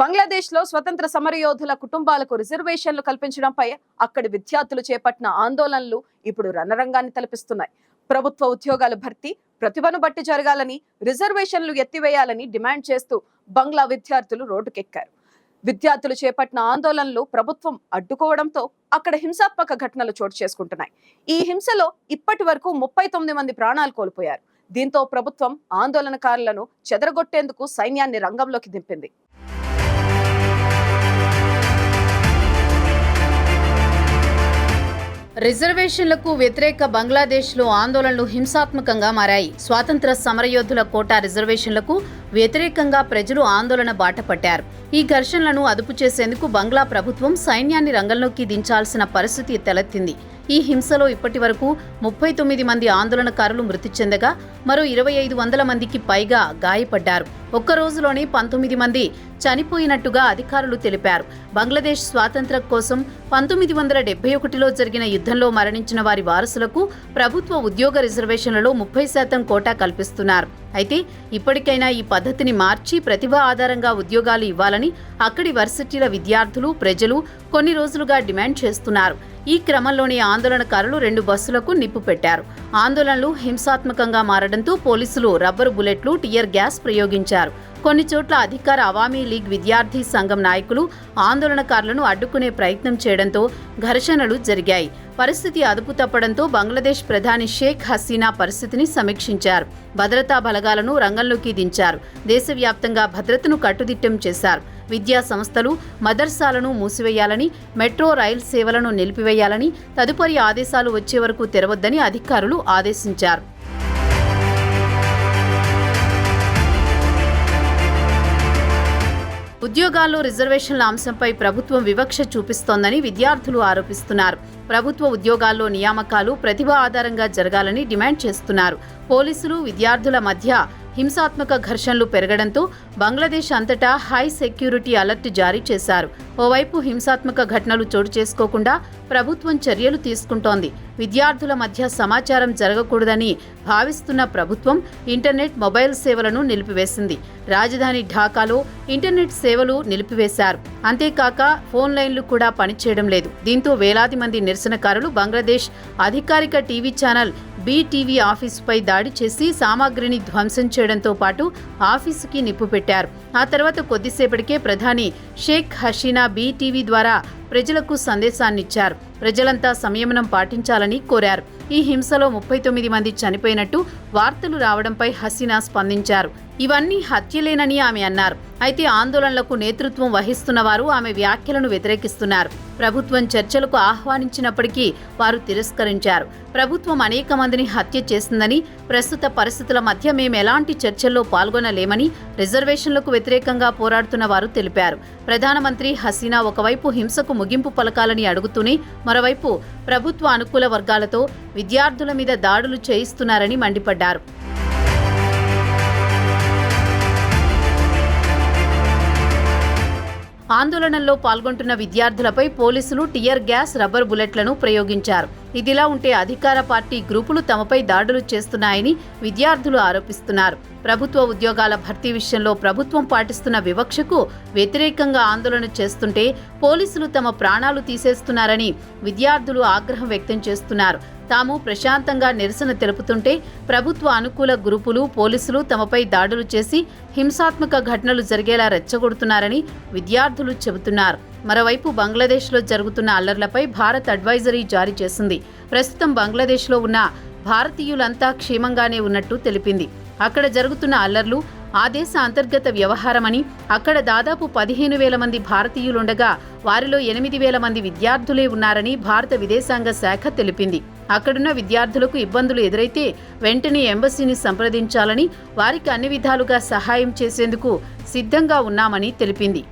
బంగ్లాదేశ్లో స్వతంత్ర సమరయోధుల కుటుంబాలకు రిజర్వేషన్లు కల్పించడంపై అక్కడి విద్యార్థులు చేపట్టిన ఆందోళనలు ఇప్పుడు రణరంగాన్ని తలపిస్తున్నాయి. ప్రభుత్వ ఉద్యోగాల భర్తీ ప్రతిభను బట్టి జరగాలని రిజర్వేషన్లు ఎత్తివేయాలని డిమాండ్ చేస్తూ బంగ్లా విద్యార్థులు రోడ్డుకెక్కారు. విద్యార్థులు చేపట్టిన ఆందోళనలు ప్రభుత్వం అడ్డుకోవడంతో అక్కడ హింసాత్మక ఘటనలు చోటు చేసుకుంటున్నాయి. ఈ హింసలో ఇప్పటి వరకు ముప్పై తొమ్మిది మంది ప్రాణాలు కోల్పోయారు. దీంతో ప్రభుత్వం ఆందోళనకారులను చెదరగొట్టేందుకు సైన్యాన్ని రంగంలోకి దింపింది. రిజర్వేషన్లకు వ్యతిరేక బంగ్లాదేశ్లో ఆందోళనలు హింసాత్మకంగా మారాయి. స్వాతంత్ర సమరయోధుల కోటా రిజర్వేషన్లకు వ్యతిరేకంగా ప్రజలు ఆందోళన బాట పట్టారు ఈ ఘర్షణలను అదుపు చేసేందుకు బంగ్లా ప్రభుత్వం సైన్యాన్ని రంగంలోకి దించాల్సిన పరిస్థితి తలెత్తింది. ఈ హింసలో ఇప్పటి వరకు ముప్పై తొమ్మిది మంది ఆందోళనకారులు మృతి చెందగా మరో ఇరవై ఐదు వందల మందికి పైగా గాయపడ్డారు. ఒక్క రోజులోనే పంతొమ్మిది మంది చనిపోయినట్టుగా అధికారులు తెలిపారు. బంగ్లాదేశ్ స్వాతంత్ర్యం కోసం పంతొమ్మిది వందల డెబ్బై ఒకటిలో జరిగిన యుద్ధంలో మరణించిన వారి వారసులకు ప్రభుత్వ ఉద్యోగ రిజర్వేషన్లలో ముప్పై శాతం కోటా కల్పిస్తున్నారు. అయితే ఇప్పటికైనా ఈ పద్ధతిని మార్చి ప్రతిభ ఆధారంగా ఉద్యోగాలు ఇవ్వాలని అక్కడి వర్సిటీల విద్యార్థులు ప్రజలు కొన్ని రోజులుగా డిమాండ్ చేస్తున్నారు. ఈ క్రమంలోనే ఆందోళనకారులు రెండు బస్సులకు నిప్పు పెట్టారు. ఆందోళనలు హింసాత్మకంగా మారడంతో పోలీసులు రబ్బరు బుల్లెట్లు టియర్ గ్యాస్ ప్రయోగించారు. కొన్ని చోట్ల అధికార అవామీ లీగ్ విద్యార్థి సంఘం నాయకులు ఆందోళనకారులను అడ్డుకునే ప్రయత్నం చేయడంతో ఘర్షణలు జరిగాయి. పరిస్థితి అదుపు తప్పడంతో బంగ్లాదేశ్ ప్రధాని షేక్ హసీనా పరిస్థితిని సమీక్షించారు. భద్రతా బలగాలను రంగంలోకి దించారు. దేశవ్యాప్తంగా భద్రతను కట్టుదిట్టం చేశారు. విద్యా సంస్థలు మదర్సాలను మూసివేయాలని మెట్రో రైల్ సేవలను నిలిపివేయాలని తదుపరి ఆదేశాలు వచ్చే వరకు తెరవద్దని అధికారులు ఆదేశించారు. ఉద్యోగాల్లో రిజర్వేషన్ల అంశంపై ప్రభుత్వం వివక్ష చూపిస్తోందని విద్యార్థులు ఆరోపిస్తున్నారు. ప్రభుత్వ ఉద్యోగాల్లో నియామకాలు ప్రతిభ ఆధారంగా జరగాలని డిమాండ్ చేస్తున్నారు. పోలీసులు విద్యార్థుల మధ్య హింసాత్మక ఘర్షణలు పెరగడంతో బంగ్లాదేశ్ అంతటా హై సెక్యూరిటీ అలర్ట్ జారీ చేశారు. ఓవైపు హింసాత్మక ఘటనలు చోటు చేసుకోకుండా ప్రభుత్వం చర్యలు తీసుకుంటోంది. విద్యార్థుల మధ్య సమాచారం జరగకూడదని భావిస్తున్న ప్రభుత్వం ఇంటర్నెట్ మొబైల్ సేవలను నిలిపివేసింది. రాజధాని ఢాకాలో ఇంటర్నెట్ సేవలు నిలిపివేశారు. అంతేకాక ఫోన్ లైన్లు కూడా పనిచేయడం లేదు. దీంతో వేలాది మంది నిరసనకారులు బంగ్లాదేశ్ అధికారిక టీవీ ఛానల్ బీటీవీ ఆఫీసుపై దాడి చేసి సామాగ్రిని ధ్వంసం చేయడంతో పాటు ఆఫీసుకి నిప్పు పెట్టారు. ఆ తర్వాత కొద్దిసేపటికే ప్రధాని షేక్ హసీనా బీటీవీ ద్వారా ప్రజలకు సందేశాన్నిచ్చారు. ప్రజలంతా సంయమనం పాటించాలని కోరారు. ఈ హింసలో ముప్పై తొమ్మిది మంది చనిపోయినట్టు వార్తలు రావడంపై హసీనా స్పందించారు. ఇవన్నీ హత్యలేనని ఆమె అన్నారు. అయితే ఆందోళనలకు నేతృత్వం వహిస్తున్న వారు ఆమె వ్యాఖ్యలను వ్యతిరేకిస్తున్నారు. ప్రభుత్వం చర్చలకు ఆహ్వానించినప్పటికీ వారు తిరస్కరించారు. ప్రభుత్వం అనేక మందిని హత్య చేసిందని ప్రస్తుత పరిస్థితుల మధ్య మేము ఎలాంటి చర్చల్లో పాల్గొనలేమని రిజర్వేషన్లకు వ్యతిరేకంగా పోరాడుతున్న వారు తెలిపారు. ప్రధానమంత్రి హసీనా ఒకవైపు హింసకు ముగింపు పలకాలని అడుగుతూనే మరోవైపు ప్రభుత్వ అనుకూల వర్గాలతో విద్యార్థుల మీద దాడులు చేయిస్తున్నారని మండిపడ్డారు. ఆందోళనల్లో పాల్గొంటున్న విద్యార్థులపై పోలీసులు టియర్ గ్యాస్ రబ్బర్ బుల్లెట్లను ప్రయోగించారు. ఇదిలా ఉంటే అధికార పార్టీ గ్రూపులు తమపై దాడులు చేస్తున్నాయని విద్యార్థులు ఆరోపిస్తున్నారు. ప్రభుత్వ ఉద్యోగాల భర్తీ విషయంలో ప్రభుత్వం పాటిస్తున్న వివక్షకు వ్యతిరేకంగా ఆందోళన చేస్తుంటే పోలీసులు తమ ప్రాణాలు తీసేస్తున్నారని విద్యార్థులు ఆగ్రహం వ్యక్తం చేస్తున్నారు. తాము ప్రశాంతంగా నిరసన తెలుపుతుంటే ప్రభుత్వ అనుకూల గ్రూపులు పోలీసులు తమపై దాడులు చేసి హింసాత్మక ఘటనలు జరిగేలా రెచ్చగొడుతున్నారని విద్యార్థులు చెబుతున్నారు. మరోవైపు బంగ్లాదేశ్లో జరుగుతున్న అల్లర్లపై భారత్ అడ్వైజరీ జారీ చేసింది. ప్రస్తుతం బంగ్లాదేశ్లో ఉన్న భారతీయులంతా క్షేమంగానే ఉన్నట్టు తెలిపింది. అక్కడ జరుగుతున్న అల్లర్లు ఆ దేశ అంతర్గత వ్యవహారమని అక్కడ దాదాపు పదిహేను వేల మంది భారతీయులుండగా వారిలో ఎనిమిది వేల మంది విద్యార్థులే ఉన్నారని భారత విదేశాంగ శాఖ తెలిపింది. అక్కడున్న విద్యార్థులకు ఇబ్బందులు ఎదురైతే వెంటనే ఎంబసీని సంప్రదించాలని వారికి అన్ని విధాలుగా సహాయం చేసేందుకు సిద్ధంగా ఉన్నామని తెలిపింది.